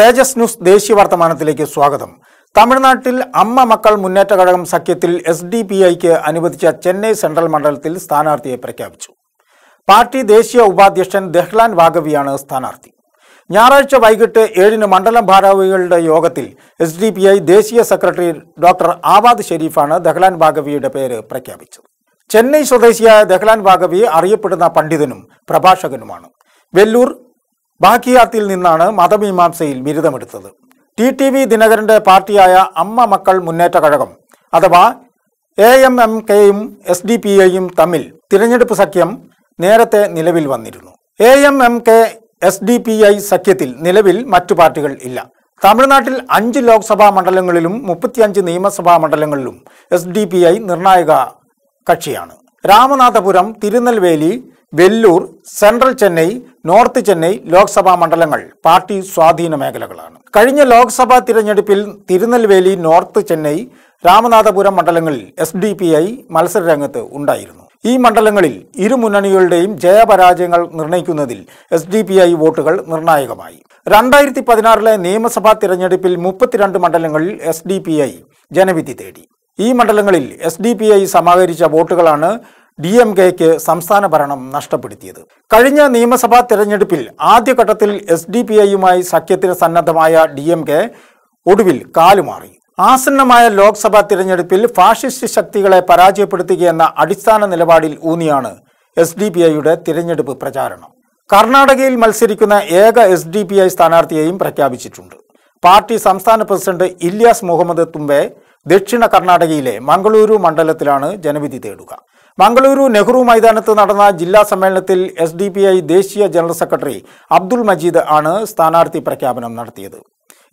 തേജസ് news ദേശീയ വർത്തമാനത്തിലേക്ക് സ്വാഗതം. തമിഴ്നാട്ടിൽ അമ്മ മക്കൾ മുന്നേറ്റ ഘടകം സഖ്യത്തിൽ എസ് ഡി പി ഐക്ക് അനുവദിച്ച ചെന്നൈ സെൻട്രൽ മണ്ഡലത്തിൽ സ്ഥാനാർത്ഥിയെ പ്രഖ്യാപിച്ചു. പാർട്ടി ദേശീയ ഉപാധ്യക്ഷൻ ദഹ്ലാൻ വാഗവിയാണ് സ്ഥാനാർത്ഥി. ഞായറാഴ്ച വൈകിട്ട് ഏഴിന് മണ്ഡലം ഭാരവാഹികളുടെ യോഗത്തിൽ എസ് ഡി പി ഐ ദേശീയ സെക്രട്ടറി ഡോക്ടർ ആവാദ് ഷെരീഫാണ് ദഹ്ലാൻ വാഗവിയുടെ പേര് പ്രഖ്യാപിച്ചത്. ചെന്നൈ സ്വദേശിയായ ദഹ്ലാൻ വാഗവി അറിയപ്പെടുന്ന പണ്ഡിതനും പ്രഭാഷകനുമാണ്. വെല്ലൂർ ബാക്കിയാത്തിൽ നിന്നാണ് മതമീമാംസയിൽ ബിരുദമെടുത്തത്. ടി ടി വി ദിനകരന്റെ പാർട്ടിയായ അമ്മ മക്കൾ മുന്നേറ്റ കഴകം അഥവാ എ എം എം കെയും എസ് ഡി പി എയും തമ്മിൽ തിരഞ്ഞെടുപ്പ് സഖ്യം നേരത്തെ നിലവിൽ വന്നിരുന്നു. A M M K S D P I സഖ്യത്തിൽ നിലവിൽ മറ്റു പാർട്ടികൾ ഇല്ല. തമിഴ്നാട്ടിൽ അഞ്ച് ലോക്സഭാ മണ്ഡലങ്ങളിലും മുപ്പത്തിയഞ്ച് നിയമസഭാ മണ്ഡലങ്ങളിലും എസ് ഡി പി ഐ നിർണായക കക്ഷിയാണ്. രാമനാഥപുരം തിരുനെൽവേലി വെല്ലൂർ സെൻട്രൽ ചെന്നൈ നോർത്ത് ചെന്നൈ ലോക്സഭാ മണ്ഡലങ്ങൾ പാർട്ടി സ്വാധീന മേഖലകളാണ്. കഴിഞ്ഞ ലോക്സഭാ തിരഞ്ഞെടുപ്പിൽ തിരുനെൽവേലി നോർത്ത് ചെന്നൈ രാമനാഥപുരം മണ്ഡലങ്ങളിൽ എസ് ഡി പി ഐ മത്സരരംഗത്ത് ഉണ്ടായിരുന്നു. ഈ മണ്ഡലങ്ങളിൽ ഇരു മുന്നണികളുടെയും ജയപരാജയങ്ങൾ നിർണയിക്കുന്നതിൽ എസ് ഡി പി ഐ വോട്ടുകൾ നിർണായകമായി. രണ്ടായിരത്തി പതിനാറിലെ നിയമസഭാ തിരഞ്ഞെടുപ്പിൽ മുപ്പത്തിരണ്ട് മണ്ഡലങ്ങളിൽ എസ് ഡി പി ഐ ജനവിധി തേടി. ഈ മണ്ഡലങ്ങളിൽ എസ് ഡി പി ഐ സമാഹരിച്ച വോട്ടുകളാണ് ഡി എം കെക്ക് സംസ്ഥാന ഭരണം നഷ്ടപ്പെടുത്തിയത്. കഴിഞ്ഞ നിയമസഭാ തെരഞ്ഞെടുപ്പിൽ ആദ്യഘട്ടത്തിൽ എസ് ഡി പി ഐയുമായി സഖ്യത്തിന് സന്നദ്ധമായ ഡി എം കെ ഒടുവിൽ കാലുമാറി. ആസന്നമായ ലോക്സഭാ തിരഞ്ഞെടുപ്പിൽ ഫാഷിസ്റ്റ് ശക്തികളെ പരാജയപ്പെടുത്തുകയെന്ന അടിസ്ഥാന നിലപാടിൽ ഊന്നിയാണ് എസ് ഡി പി ഐയുടെ തിരഞ്ഞെടുപ്പ് പ്രചാരണം. കർണാടകയിൽ മത്സരിക്കുന്ന ഏക എസ് ഡി പി ഐ സ്ഥാനാർത്ഥിയെയും പ്രഖ്യാപിച്ചിട്ടുണ്ട്. പാർട്ടി സംസ്ഥാന പ്രസിഡന്റ് ഇല്യാസ് മുഹമ്മദ് തുമ്പെ ദക്ഷിണ കർണാടകയിലെ മംഗളൂരു മണ്ഡലത്തിലാണ് ജനവിധി തേടുക. മംഗളൂരു നെഹ്റു മൈതാനത്ത് നടന്ന ജില്ലാ സമ്മേളനത്തിൽ എസ് ഡി പി ഐ ദേശീയ ജനറൽ സെക്രട്ടറി അബ്ദുൾ മജീദ് ആണ് സ്ഥാനാർത്ഥി പ്രഖ്യാപനം നടത്തിയത്.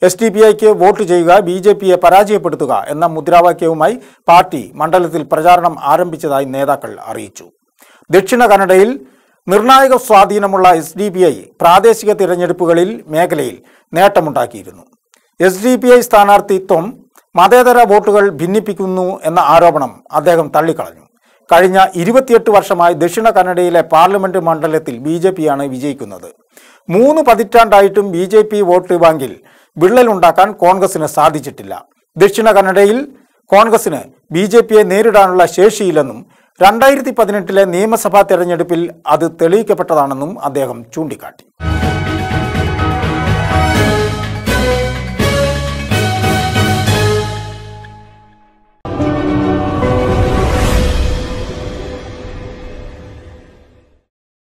എസ് ഡി പി ഐക്ക് വോട്ട് ചെയ്യുക ബി ജെ പിയെ പരാജയപ്പെടുത്തുക എന്ന മുദ്രാവാക്യവുമായി പാർട്ടി മണ്ഡലത്തിൽ പ്രചാരണം ആരംഭിച്ചതായി നേതാക്കൾ അറിയിച്ചു. ദക്ഷിണ കന്നഡയിൽ നിർണായക സ്വാധീനമുള്ള എസ് ഡി പി ഐ പ്രാദേശിക തിരഞ്ഞെടുപ്പുകളിൽ മേഖലയിൽ നേട്ടമുണ്ടാക്കിയിരുന്നു. എസ് ഡി പി ഐ സ്ഥാനാർത്ഥിത്വം മതേതര വോട്ടുകൾ ഭിന്നിപ്പിക്കുന്നു എന്ന ആരോപണം അദ്ദേഹം തള്ളിക്കളഞ്ഞു. കഴിഞ്ഞ ഇരുപത്തിയെട്ട് വർഷമായി ദക്ഷിണ കന്നഡയിലെ പാർലമെന്റ് മണ്ഡലത്തിൽ ബി ജെ പിയാണ് വിജയിക്കുന്നത്. മൂന്ന് പതിറ്റാണ്ടായിട്ടും B J P vote bank വിള്ളലുണ്ടാക്കാൻ കോൺഗ്രസിന് സാധിച്ചിട്ടില്ല. ദക്ഷിണ കന്നഡയിൽ കോൺഗ്രസിന് ബി ജെ പിയെ നേരിടാനുള്ള ശേഷിയില്ലെന്നും രണ്ടായിരത്തി പതിനെട്ടിലെ നിയമസഭാ തെരഞ്ഞെടുപ്പിൽ അത് തെളിയിക്കപ്പെട്ടതാണെന്നും അദ്ദേഹം ചൂണ്ടിക്കാട്ടി.